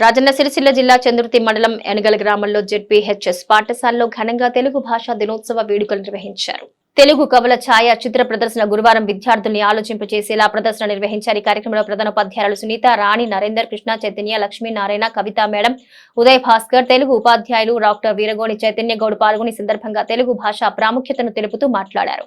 రాజన్న సిరిసిల్ల జిల్లా చంద్రుతి మండలం ఎనగల గ్రామంలో జెడ్పీహెచ్ఎస్ పాఠశాలలో ఘనంగా తెలుగు భాషా దినోత్సవ వేడుకలు నిర్వహించారు. తెలుగు కవుల ఛాయ చిత్ర ప్రదర్శన గురువారం విద్యార్థుల్ని ఆలోచింపచేసేలా ప్రదర్శన నిర్వహించారు. ఈ కార్యక్రమంలో ప్రధాన ఉపాధ్యాయులు సునీత రాణి నరేందర్ కృష్ణ చైతన్య లక్ష్మీనారాయణ కవిత మేడం ఉదయ్ భాస్కర్ తెలుగు ఉపాధ్యాయులు డాక్టర్ వీరగోని చైతన్య గౌడ్ పాల్గొని సందర్భంగా తెలుగు భాష ప్రాముఖ్యతను తెలుపుతూ మాట్లాడారు.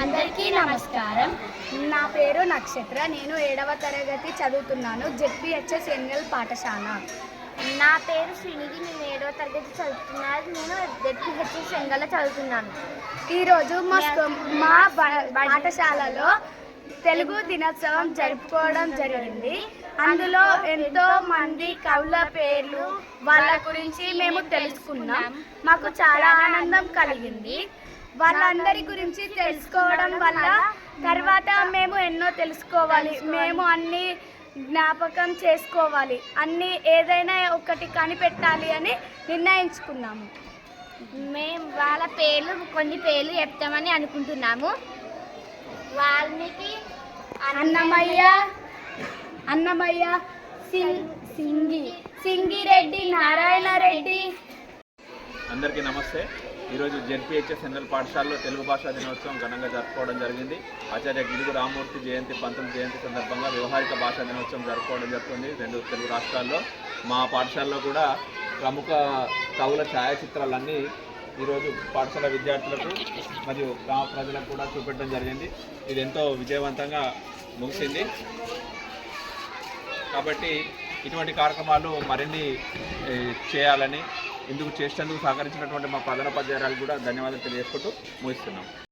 అందరికీ నమస్కారం. నా పేరు నక్షత్ర. నేను ఏడవ తరగతి చదువుతున్నాను. జెడ్పిహెచ్ఎస్ ఎన్ఎల్ పాఠశాల. నా పేరు శ్రీనిధి. నేను ఏడవ తరగతి చదువుతున్నాను నేను జెడ్పిహెచ్ఎస్ ఎన్ఎల్ చదువుతున్నాను. ఈరోజు మా మా పాఠశాలలో తెలుగు దినోత్సవం జరుపుకోవడం జరిగింది. అందులో ఎంతో మంది కవుల పేర్లు వాళ్ళ గురించి మేము తెలుసుకున్నాం. మాకు చాలా ఆనందం కలిగింది. వాళ్ళందరి గురించి తెలుసుకోవడం వల్ల తర్వాత మేము ఎన్నో తెలుసుకోవాలి. మేము అన్ని జ్ఞాపకం చేసుకోవాలి. అన్ని ఏదైనా ఒకటి కనిపెట్టాలి అని నిర్ణయించుకున్నాము. మేము వాళ్ళ పేర్లు కొన్ని పేర్లు చెప్తామని అనుకుంటున్నాము. వాల్మీకి అన్నమయ్య అన్నమయ్య సింగ్ సింగి సింగిరెడ్డి నారాయణ రెడ్డి అందరికీ నమస్తే. ఈరోజు జెడ్పీహెచ్ఎస్ ఎన్ఎల్ పాఠశాలలో తెలుగు భాషా దినోత్సవం ఘనంగా జరుపుకోవడం జరిగింది. ఆచార్య గిడుగు రామూర్తి జయంతి పంతొమ్మిది జయంతి సందర్భంగా వ్యవహారిక భాషా దినోత్సవం జరుపుకోవడం జరుగుతుంది. రెండు తెలుగు రాష్ట్రాల్లో మా పాఠశాలలో కూడా ప్రముఖ కవుల ఛాయాచిత్రాలన్నీ ఈరోజు పాఠశాల విద్యార్థులకు మరియు గ్రామ ప్రజలకు కూడా చూపెట్టడం జరిగింది. ఇది ఎంతో విజయవంతంగా ముగిసింది. కాబట్టి ఇటువంటి కార్యక్రమాలు మరిన్ని చేయాలని ఇందుకు చేసేందుకు సహకరించినటువంటి మా ప్రధానోపాధ్యాయురాలు కూడా ధన్యవాదాలు తెలియజేసుకుంటూ ముగిస్తున్నాం.